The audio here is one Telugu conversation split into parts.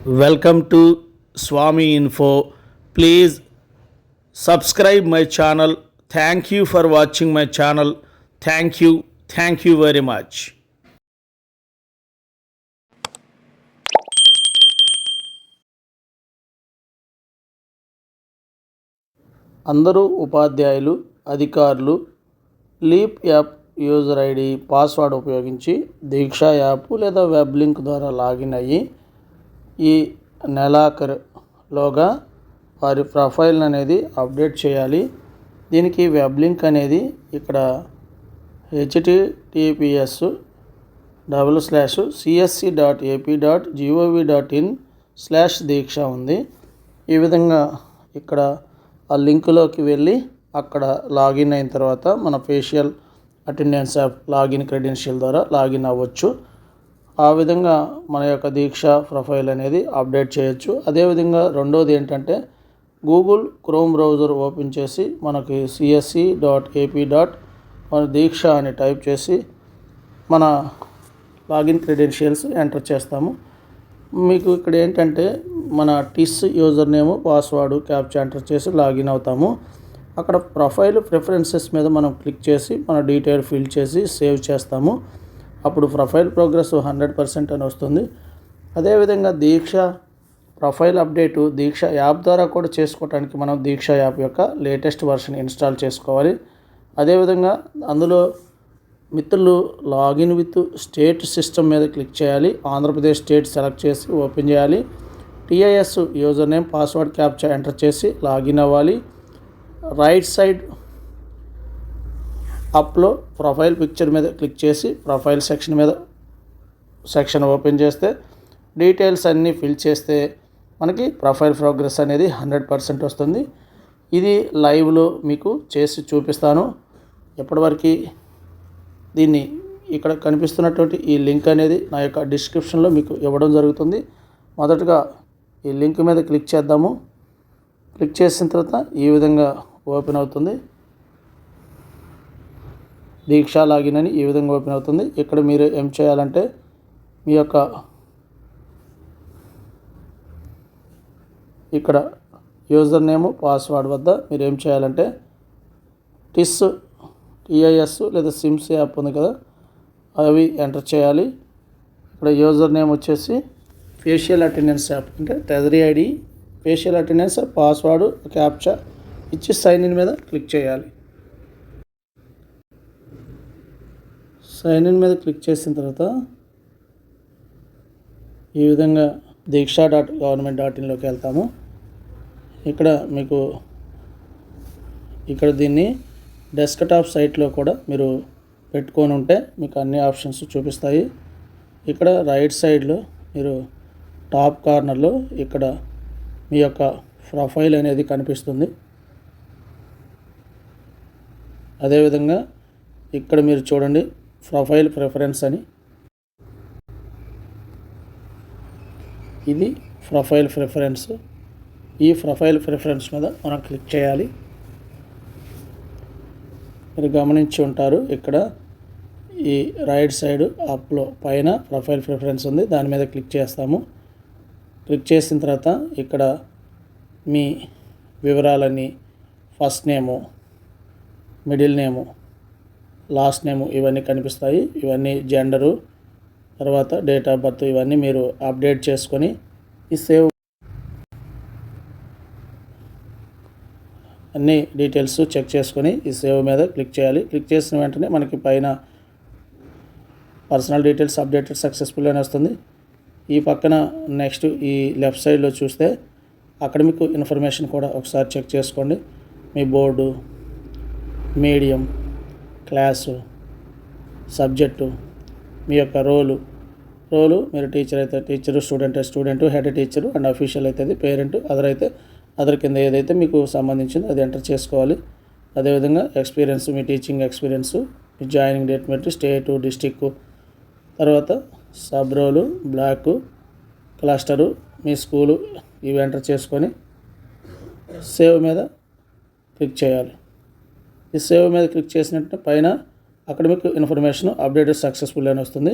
Welcome to Swami info please subscribe my channel thank you for watching my channel thank you thank you very much అందరూ ఉపాధ్యాయులు అధికారులు leap app user ID password ఉపయోగించి దీక్షా యాప్ లేదా వెబ్ లింక్ ద్వారా లాగిన్ అయ్యి ఈ నెలాఖరులోగా వారి ప్రొఫైల్ అనేది అప్డేట్ చేయాలి. దీనికి వెబ్ లింక్ అనేది ఇక్కడ HTTPS double slash CSC dot AP dot GOV dot in slash Diksha ఉంది. ఈ విధంగా ఇక్కడ ఆ లింకులోకి వెళ్ళి అక్కడ లాగిన్ అయిన తర్వాత మన facial attendance app login credential ద్వారా లాగిన్ అవ్వచ్చు. ఆ విధంగా మన యొక్క దీక్ష ప్రొఫైల్ అనేది అప్డేట్ చేయొచ్చు. అదేవిధంగా రెండోది ఏంటంటే గూగుల్ క్రోమ్ బ్రౌజర్ ఓపెన్ చేసి మనకి సిఎస్సి డాట్ ఏపీ డాట్ మన దీక్ష అని టైప్ చేసి మన లాగిన్ క్రెడెన్షియల్స్ ఎంటర్ చేస్తాము. మీకు ఇక్కడ ఏంటంటే మన TIS user name password captcha enter చేసి లాగిన్ అవుతాము. అక్కడ ప్రొఫైల్ ప్రిఫరెన్సెస్ మీద మనం క్లిక్ చేసి మన డీటెయిల్ ఫిల్ చేసి సేవ్ చేస్తాము. అప్పుడు ప్రొఫైల్ ప్రోగ్రెస్ హండ్రెడ్ పర్సెంట్ అని వస్తుంది. అదేవిధంగా Diksha profile update Diksha app ద్వారా కూడా చేసుకోవడానికి మనం దీక్ష యాప్ యొక్క లేటెస్ట్ వర్షన్ ఇన్స్టాల్ చేసుకోవాలి. అదేవిధంగా అందులో మిత్రులు లాగిన్ విత్ స్టేట్ సిస్టమ్ మీద క్లిక్ చేయాలి. ఆంధ్రప్రదేశ్ స్టేట్ సెలెక్ట్ చేసి ఓపెన్ చేయాలి. TIS user name password captcha enter చేసి లాగిన్ అవ్వాలి. రైట్ సైడ్ అప్లో ప్రొఫైల్ పిక్చర్ మీద క్లిక్ చేసి ప్రొఫైల్ సెక్షన్ మీద సెక్షన్ ఓపెన్ చేస్తే డీటెయిల్స్ అన్నీ ఫిల్ చేస్తే మనకి ప్రొఫైల్ ప్రోగ్రెస్ అనేది హండ్రెడ్ పర్సెంట్ వస్తుంది. ఇది లైవ్లో మీకు చేసి చూపిస్తాను. ఎప్పటివరకు దీన్ని ఇక్కడ కనిపిస్తున్నటువంటి ఈ లింక్ అనేది నా యొక్క డిస్క్రిప్షన్లో మీకు ఇవ్వడం జరుగుతుంది. మొదటగా ఈ లింక్ మీద క్లిక్ చేద్దాము. క్లిక్ చేసిన తర్వాత ఈ విధంగా ఓపెన్ అవుతుంది. దీక్ష లాగిన్ అని ఈ విధంగా ఓపెన్ అవుతుంది. ఇక్కడ మీరు ఏం చేయాలంటే మీ యొక్క ఇక్కడ యూజర్ నేమ్ పాస్వర్డ్ వద్ద మీరు ఏం చేయాలంటే టిస్ టిఐఎస్ లేదా సిమ్స్ యాప్ ఉంది కదా అవి ఎంటర్ చేయాలి. ఇక్కడ యూజర్ నేమ్ వచ్చేసి ఫేషియల్ అటెండెన్స్ యాప్ అంటే treasury ID facial attendance password captcha ఇచ్చి సైన్ ఇన్ మీద క్లిక్ చేయాలి. సైన్ ఇన్ మీద క్లిక్ చేసిన తర్వాత ఈ విధంగా దీక్ష డాట్ గవర్నమెంట్ డాట్ ఇన్లోకి వెళ్తాము. ఇక్కడ మీకు ఇక్కడ దీన్ని డెస్క్టాప్ సైట్లో కూడా మీరు పెట్టుకొని ఉంటే మీకు అన్ని ఆప్షన్స్ చూపిస్తాయి. ఇక్కడ రైట్ సైడ్లో మీరు టాప్ కార్నర్లో ఇక్కడ మీ యొక్క ప్రొఫైల్ అనేది కనిపిస్తుంది. అదేవిధంగా ఇక్కడ మీరు చూడండి ప్రొఫైల్ ప్రిఫరెన్స్ అని. ఇది ప్రొఫైల్ ప్రిఫరెన్స్. ఈ ప్రొఫైల్ ప్రిఫరెన్స్ మీద మనం క్లిక్ చేయాలి. మీరు గమనించి ఉంటారు ఇక్కడ ఈ రైట్ సైడ్ అప్లో పైన ప్రొఫైల్ ప్రిఫరెన్స్ ఉంది దాని మీద క్లిక్ చేస్తాము. క్లిక్ చేసిన తర్వాత ఇక్కడ మీ వివరాలన్నీ first name middle name last name ఇవన్నీ కనిపిస్తాయి. ఇవన్నీ జెండరు తర్వాత డేట్ ఆఫ్ బర్త్ ఇవన్నీ మీరు అప్డేట్ చేసుకొని ఈ సేవ్ అన్ని డీటెయిల్స్ చెక్ చేసుకొని ఈ సేవ్ మీద క్లిక్ చేయాలి. క్లిక్ చేసిన వెంటనే మనకి పైన పర్సనల్ డీటెయిల్స్ అప్డేటెడ్ సక్సెస్ఫుల్ అని వస్తుంది. ఈ పక్కన నెక్స్ట్ ఈ లెఫ్ట్ సైడ్లో చూస్తే అకాడమిక్ ఇన్ఫర్మేషన్ కూడా ఒకసారి చెక్ చేసుకోండి. మీ బోర్డు మీడియం క్లాసు సబ్జెక్టు మీ యొక్క రోలు. రోలు మీరు టీచర్ అయితే teacher student student head teacher and official అయితే అది పేరెంట్ అదర్ అయితే అదర్ కింద ఏదైతే మీకు సంబంధించిందో అది ఎంటర్ చేసుకోవాలి. అదేవిధంగా ఎక్స్పీరియన్స్ మీ టీచింగ్ ఎక్స్పీరియన్స్ మీ జాయినింగ్ డేట్ బట్టి స్టేటు డిస్టిక్ తర్వాత సబ్ రోలు బ్లాకు క్లస్టరు మీ స్కూలు ఇవి ఎంటర్ చేసుకొని సేవ్ మీద క్లిక్ చేయాలి. ఈ సేవ్ మీద క్లిక్ చేసినట్టు పైన అకాడమిక్ ఇన్ఫర్మేషన్ అప్డేటెడ్ సక్సెస్ఫుల్ అని వస్తుంది.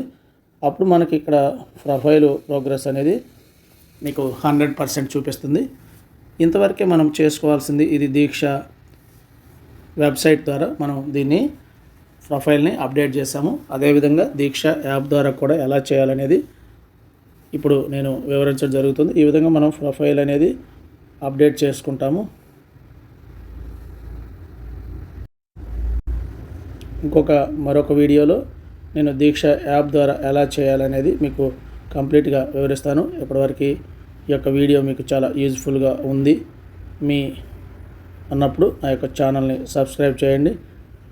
అప్పుడు మనకి ఇక్కడ ప్రొఫైల్ ప్రోగ్రెస్ అనేది మీకు హండ్రెడ్ పర్సెంట్ చూపిస్తుంది. ఇంతవరకే మనం చేసుకోవాల్సింది ఇది దీక్ష వెబ్సైట్ ద్వారా మనం దీన్ని ప్రొఫైల్ని అప్డేట్ చేసాము అదేవిధంగా దీక్ష యాప్ ద్వారా కూడా ఎలా చేయాలనేది ఇప్పుడు నేను వివరించడం జరుగుతుంది. ఈ విధంగా మనం ప్రొఫైల్ అనేది అప్డేట్ చేసుకుంటాము. ఇంకొక మరొక వీడియోలో నేను దీక్ష యాప్ ద్వారా ఎలా చేయాలనేది మీకు కంప్లీట్గా వివరిస్తాను. ఇప్పటివరకు ఈ యొక్క వీడియో మీకు చాలా యూజ్ఫుల్గా ఉంది. మీ అన్నప్పుడు నా యొక్క ఛానల్ని సబ్స్క్రైబ్ చేయండి.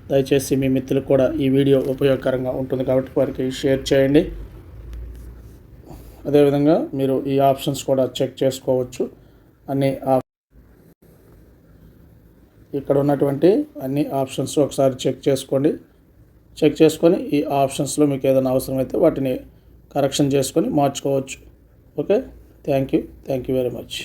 దయచేసి మీ మిత్రులకు కూడా ఈ వీడియో ఉపయోగకరంగా ఉంటుంది కాబట్టి వారికి షేర్ చేయండి. అదేవిధంగా మీరు ఈ ఆప్షన్స్ కూడా చెక్ చేసుకోవచ్చు. అన్ని ఆప్ ఇక్కడ ఉన్నటువంటి అన్ని ఆప్షన్స్ ఒకసారి చెక్ చేసుకోండి. చెక్ చేసుకొని ఈ ఆప్షన్స్లో మీకు ఏదైనా అవసరమైతే వాటిని కరెక్షన్ చేసుకొని మార్చుకోవచ్చు. Okay? Thank you. Thank you very much.